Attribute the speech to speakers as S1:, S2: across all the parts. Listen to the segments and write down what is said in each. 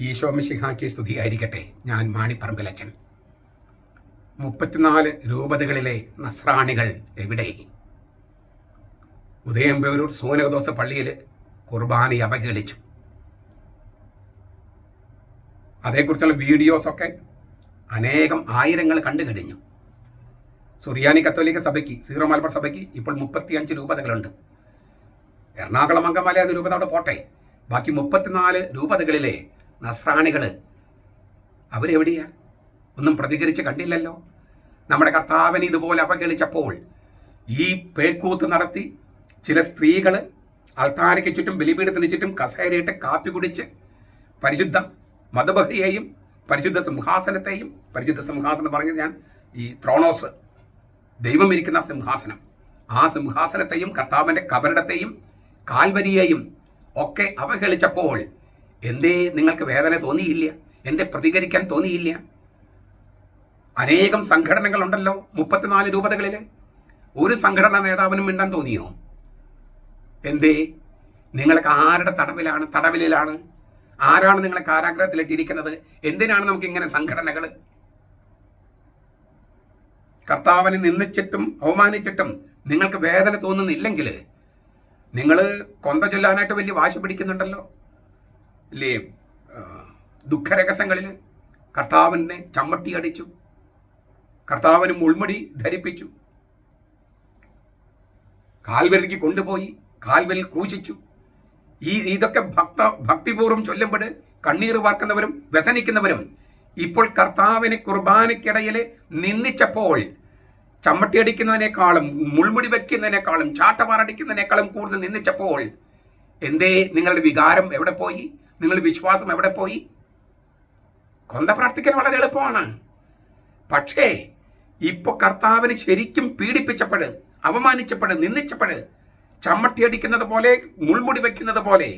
S1: ഈശോ സ്തുതി സ്തുതിയായിരിക്കട്ടെ. ഞാൻ മാണിപ്പറമ്പിലച്ചൻ മുപ്പത്തിനാല് രൂപതകളിലെ നസ്രാണികൾ എവിടെ? ഉദയംപേരൂർ സൂനകദോസ പള്ളിയിൽ കുർബാന അവഹേളിച്ചു. അതേക്കുറിച്ചുള്ള വീഡിയോസൊക്കെ അനേകം ആയിരങ്ങൾ കണ്ടു കഴിഞ്ഞു. സുറിയാനി കത്തോലിക്ക സഭയ്ക്ക് സീറോ മലബാർ സഭയ്ക്ക് ഇപ്പോൾ മുപ്പത്തിയഞ്ച് രൂപതകളുണ്ട്. എറണാകുളം അങ്കമാലി അത് രൂപത അവിടെ പോട്ടെ. ബാക്കി മുപ്പത്തിനാല് രൂപതകളിലെ നസ്രാണികൾ അവരെവിടെയാ? ഒന്നും പ്രതികരിച്ച് കണ്ടില്ലല്ലോ. നമ്മുടെ കർത്താവിനെ ഇതുപോലെ അവഗണിച്ചപ്പോൾ ഈ പേക്കൂത്ത് നടത്തി ചില സ്ത്രീകൾ അൾത്താരയ്ക്ക് ചുറ്റും ബലിപീഠത്തിന് ചുറ്റും കസേരയിട്ട് കാപ്പി കുടിച്ച് പരിശുദ്ധ മതബഹിയെയും പരിശുദ്ധ സിംഹാസനത്തെയും പരിശുദ്ധ സിംഹാസനം പറഞ്ഞത് ഞാൻ ഈ ത്രോണോസ് ദൈവം ഇരിക്കുന്ന സിംഹാസനം. ആ സിംഹാസനത്തെയും കർത്താവിന്റെ കബറിടത്തെയും കാൽവരിയെയും ഒക്കെ അവഹേളിച്ചപ്പോൾ എന്തേ നിങ്ങൾക്ക് വേദന തോന്നിയില്ല? എന്തേ പ്രതികരിക്കാൻ തോന്നിയില്ല? അനേകം സംഘടനകളുണ്ടല്ലോ മുപ്പത്തിനാല് രൂപതകളിൽ ഒരു സംഘടനാ നേതാവിനും മിണ്ടാൻ തോന്നിയോ? എന്തേ? നിങ്ങൾക്ക് ആരുടെ തടവിലാണ് തടവിലാണ് ആരാണ് നിങ്ങളെ കാരാഗ്രഹത്തിലിട്ടിരിക്കുന്നത് എന്തിനാണ് നമുക്ക് ഇങ്ങനെ സംഘടനകൾ കർത്താവിനെ നിന്ദിച്ചിട്ടും അവമാനിച്ചിട്ടും നിങ്ങൾക്ക് വേദന തോന്നുന്നില്ലെങ്കിൽ നിങ്ങൾ കൊന്ത ചൊല്ലാനായിട്ട് വലിയ വാശി പിടിക്കുന്നുണ്ടല്ലോ. ഇല്ലേ ദുഃഖരഹസ്യങ്ങളിൽ കർത്താവിനെ ചമ്മട്ടി അടിച്ചു. കർത്താവിന് മുൾമുടി ധരിപ്പിച്ചു. കാൽവരിക്ക് കൊണ്ടുപോയി കാൽവരിൽ ക്രൂശിച്ചു. ഈ ഇതൊക്കെ ഭക്ത ഭക്തിപൂർവം ചൊല്ലുമ്പോൾ കണ്ണീർ വാർക്കുന്നവരും വ്യസനിക്കുന്നവരും ഇപ്പോൾ കർത്താവിനെ കുർബാനയ്ക്കിടയിൽ നിന്ദിച്ചപ്പോൾ ചമ്മട്ടിയടിക്കുന്നതിനേക്കാളും മുൾമുടി വയ്ക്കുന്നതിനേക്കാളും ചാട്ടവാറടിക്കുന്നതിനേക്കാളും കൂടുതൽ നിന്ദിച്ചപ്പോൾ എന്തേ നിങ്ങളുടെ വികാരം എവിടെ പോയി? നിങ്ങളുടെ വിശ്വാസം എവിടെ പോയി? കൊന്ത പ്രാർത്ഥിക്കാൻ വളരെ എളുപ്പമാണ്. പക്ഷേ ഇപ്പൊ കർത്താവിന് ശരിക്കും പീഡിപ്പിച്ചപ്പോഴ് അവമാനിച്ചപ്പോഴ് നിന്ദിച്ചപ്പോഴ് ചമ്മട്ടിയടിക്കുന്നത് പോലെ മുൾമുടി വെക്കുന്നത് പോലെ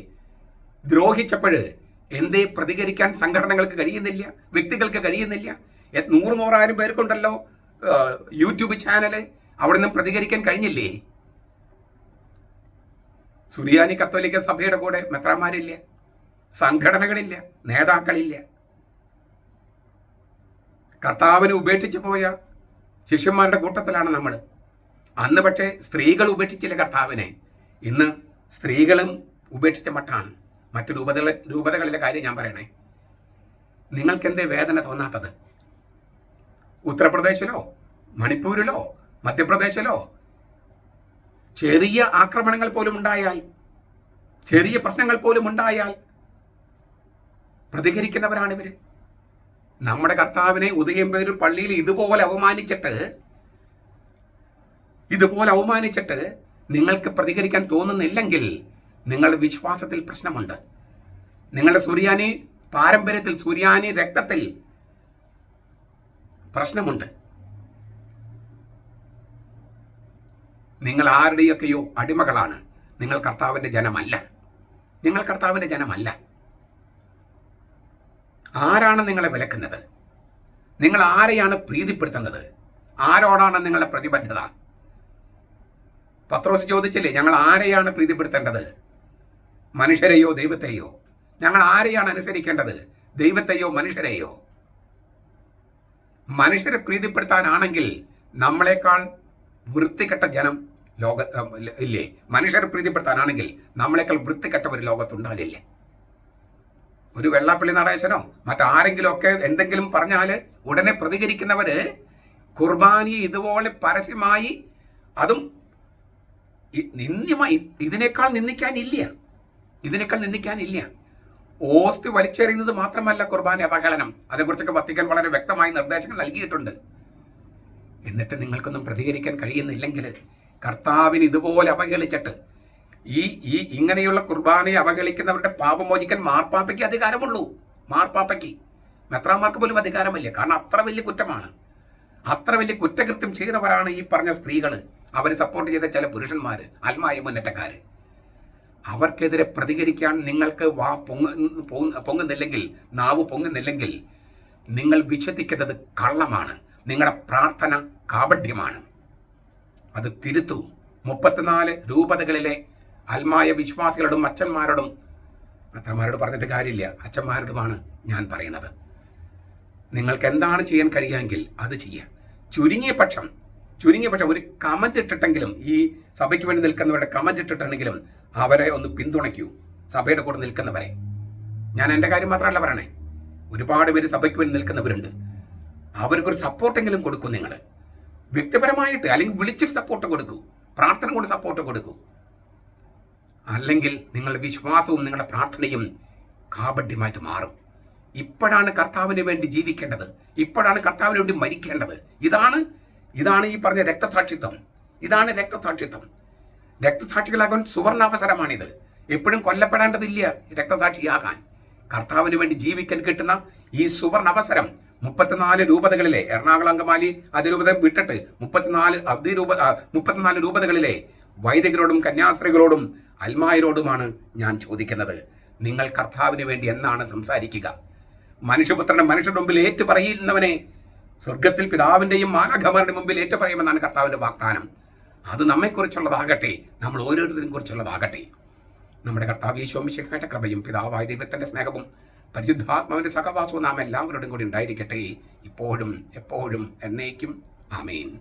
S1: ദ്രോഹിച്ചപ്പോഴ് എന്തേ പ്രതികരിക്കാൻ സംഘടനകൾക്ക് കഴിയുന്നില്ല വ്യക്തികൾക്ക് കഴിയുന്നില്ല? നൂറ് നൂറായിരം പേർക്കുണ്ടല്ലോ യൂട്യൂബ് ചാനൽ അവിടെ നിന്നും പ്രതികരിക്കാൻ കഴിഞ്ഞില്ലേ? സുറിയാനി കത്തോലിക്ക സഭയുടെ കൂടെ മെത്രാന്മാരില്ല? സംഘടനകളില്ല നേതാക്കളില്ല. കർത്താവിനെ ഉപേക്ഷിച്ചു പോയ ശിഷ്യന്മാരുടെ കൂട്ടത്തിലാണ് നമ്മൾ. അന്ന് പക്ഷേ സ്ത്രീകൾ ഉപേക്ഷിച്ചില്ല കർത്താവിനെ. ഇന്ന് സ്ത്രീകളും ഉപേക്ഷിച്ച മട്ടാണ്. മറ്റു രൂപതകളെ രൂപതകളിലെ കാര്യം ഞാൻ പറയണേ. നിങ്ങൾക്കെന്തേ വേദന തോന്നാത്തത്? ഉത്തർപ്രദേശിലോ? മണിപ്പൂരിലോ? മധ്യപ്രദേശിലോ? ചെറിയ ആക്രമണങ്ങൾ പോലും ഉണ്ടായാൽ ചെറിയ പ്രശ്നങ്ങൾ പോലും ഉണ്ടായാൽ പ്രതികരിക്കുന്നവരാണ് ഇവർ. നമ്മുടെ കർത്താവിനെ ഉദയംപേരൂർ പള്ളിയിൽ ഇതുപോലെ അവമാനിച്ചിട്ട് ഇതുപോലെ അവമാനിച്ചിട്ട് നിങ്ങൾക്ക് പ്രതികരിക്കാൻ തോന്നുന്നില്ലെങ്കിൽ നിങ്ങളുടെ വിശ്വാസത്തിൽ പ്രശ്നമുണ്ട്. നിങ്ങളുടെ സൂര്യാനി പാരമ്പര്യത്തിൽ സൂര്യാനി രക്തത്തിൽ പ്രശ്നമുണ്ട്. നിങ്ങൾ ആരുടെയൊക്കെയോ അടിമകളാണ്. നിങ്ങൾ കർത്താവിന്റെ ജനമല്ല. നിങ്ങൾ കർത്താവിന്റെ ജനമല്ല. ആരാണ് നിങ്ങളെ വിലക്കുന്നത്? നിങ്ങൾ ആരെയാണ് പ്രീതിപ്പെടുത്തുന്നത്? ആരോടാണ് നിങ്ങളുടെ പ്രതിബദ്ധത? പത്രോസ് ചോദിച്ചില്ലേ ഞങ്ങൾ ആരെയാണ് പ്രീതിപ്പെടുത്തേണ്ടത്? മനുഷ്യരെയോ ദൈവത്തെയോ? ഞങ്ങൾ ആരെയാണ് അനുസരിക്കേണ്ടത്? ദൈവത്തെയോ മനുഷ്യരെയോ? മനുഷ്യരെ പ്രീതിപ്പെടുത്താനാണെങ്കിൽ നമ്മളെക്കാൾ വൃത്തികെട്ട ജനം ലോക ഇല്ലേ? മനുഷ്യരെ പ്രീതിപ്പെടുത്താനാണെങ്കിൽ നമ്മളെക്കാൾ വൃത്തികെട്ട ഒരു ലോകത്തുണ്ടാകില്ലേ? ഒരു വെള്ളാപ്പള്ളി നടേശനോ മറ്റാരെങ്കിലും ഒക്കെ എന്തെങ്കിലും പറഞ്ഞാൽ ഉടനെ പ്രതികരിക്കുന്നവര് കുർബാനിയെ ഇതുപോലെ പരസ്യമായി അതും നിന്ദ്യമായി ഇതിനേക്കാൾ നിന്ദിക്കാനില്ല. ഇതിനേക്കാൾ നിന്ദിക്കാനില്ല. ഓസ്തി വലിച്ചെറിയുന്നത് മാത്രമല്ല കുർബാന അപകടനം അതേക്കുറിച്ചൊക്കെ വത്തിക്കാൻ വളരെ വ്യക്തമായി നിർദ്ദേശങ്ങൾ നൽകിയിട്ടുണ്ട്. എന്നിട്ട് നിങ്ങൾക്കൊന്നും പ്രതികരിക്കാൻ കഴിയുന്നില്ലെങ്കിൽ കർത്താവിന് ഇതുപോലെ അവഹേളിച്ചിട്ട് ഈ ഈ ഇങ്ങനെയുള്ള കുർബാനയെ അവഗണിക്കുന്നവരുടെ പാപമോചിക്കാൻ മാർപ്പാപ്പയ്ക്ക് അധികാരമുള്ളൂ. മാർപ്പാപ്പയ്ക്ക്. മെത്രാമാർക്ക് പോലും അധികാരമില്ല. കാരണം അത്ര വലിയ കുറ്റമാണ്. അത്ര വലിയ കുറ്റകൃത്യം ചെയ്തവരാണ് ഈ പറഞ്ഞ സ്ത്രീകൾ അവർ സപ്പോർട്ട് ചെയ്ത ചില പുരുഷന്മാർ ആത്മായ മുന്നേറ്റക്കാർ അവർക്കെതിരെ പ്രതികരിക്കാൻ നിങ്ങൾക്ക് വാ പൊങ്ങ പൊങ്ങ- പൊങ്ങുന്നില്ലെങ്കിൽ നാവ് പൊങ്ങുന്നില്ലെങ്കിൽ നിങ്ങൾ വിശ്വസിക്കുന്നത് കള്ളമാണ്. നിങ്ങളുടെ പ്രാർത്ഥന കാപഢ്യമാണ്. അത് തിരുത്തു. മുപ്പത്തിനാല് രൂപതകളിലെ അൽമായ വിശ്വാസികളോടും അച്ഛന്മാരോടും അത്രമാരോട് പറഞ്ഞിട്ട് കാര്യമില്ല. അച്ഛന്മാരോടുമാണ് ഞാൻ പറയുന്നത്. നിങ്ങൾക്ക് എന്താണ് ചെയ്യാൻ കഴിയുമെങ്കിൽ അത് ചെയ്യുക. ചുരുങ്ങിയ പക്ഷം ചുരുങ്ങിയ പക്ഷം ഒരു കമന്റ് ഇട്ടിട്ടെങ്കിലും ഈ സഭയ്ക്ക് വേണ്ടി നിൽക്കുന്നവരുടെ കമന്റ് ഇട്ടിട്ടുണ്ടെങ്കിലും അവരെ ഒന്ന് പിന്തുണയ്ക്കൂ. സഭയുടെ കൂടെ നിൽക്കുന്നവരെ. ഞാൻ എന്റെ കാര്യം മാത്രമല്ല പറയണേ. ഒരുപാട് പേര് സഭയ്ക്ക് വേണ്ടി നിൽക്കുന്നവരുണ്ട്. അവർക്കൊരു സപ്പോർട്ടെങ്കിലും കൊടുക്കും നിങ്ങൾ വ്യക്തിപരമായിട്ട് അല്ലെങ്കിൽ വിളിച്ചിട്ട് സപ്പോർട്ട് കൊടുക്കൂ. പ്രാർത്ഥന കൊണ്ട് സപ്പോർട്ട് കൊടുക്കൂ. അല്ലെങ്കിൽ നിങ്ങളുടെ വിശ്വാസവും നിങ്ങളുടെ പ്രാർത്ഥനയും കാപഡ്യമായിട്ട് മാറും. ഇപ്പോഴാണ് കർത്താവിന് വേണ്ടി ജീവിക്കേണ്ടത്. ഇപ്പോഴാണ് കർത്താവിന് വേണ്ടി മരിക്കേണ്ടത്. ഇതാണ് ഇതാണ് ഈ പറഞ്ഞ രക്തസാക്ഷിത്വം. ഇതാണ് രക്തസാക്ഷിത്വം. രക്തസാക്ഷികളാകാൻ സുവർണാവസരമാണിത്. എപ്പോഴും കൊല്ലപ്പെടേണ്ടതില്ല രക്തസാക്ഷിയാകാൻ. കർത്താവിന് വേണ്ടി ജീവിക്കാൻ കിട്ടുന്ന ഈ സുവർണ അവസരം മുപ്പത്തിനാല് രൂപതകളിലെ എറണാകുളം അങ്കമാലി അതിരൂപത വിട്ടിട്ട് മുപ്പത്തിനാല് അതിരൂപ മുപ്പത്തിനാല് രൂപതകളിലെ വൈദികരോടും കന്യാസ്ത്രീകളോടും അൽമായരോടുമാണ് ഞാൻ ചോദിക്കുന്നത്. നിങ്ങൾ കർത്താവിന് വേണ്ടി എന്നാണ് സംസാരിക്കുക. മനുഷ്യപുത്രനെ മനുഷ്യരുടെ മുമ്പിൽ ഏറ്റു പറയുന്നവനെ സ്വർഗത്തിൽ പിതാവിന്റെയും മാനഘമാരുടെ മുമ്പിൽ ഏറ്റു പറയുമെന്നാണ് കർത്താവിന്റെ വാഗ്ദാനം. അത് നമ്മെക്കുറിച്ചുള്ളതാകട്ടെ നമ്മൾ ഓരോരുത്തരും കുറിച്ചുള്ളതാകട്ടെ. നമ്മുടെ കർത്താവ് ഈശോമിശിഖയുടെ കൃപയും പിതാവായ ദൈവത്തിന്റെ സ്നേഹവും പരിശുദ്ധാത്മാവിന്റെ സഹവാസവും നാം എല്ലാവരോടും കൂടി ഉണ്ടായിരിക്കട്ടെ. ഇപ്പോഴും എപ്പോഴും എന്നേക്കും. ആമേൻ.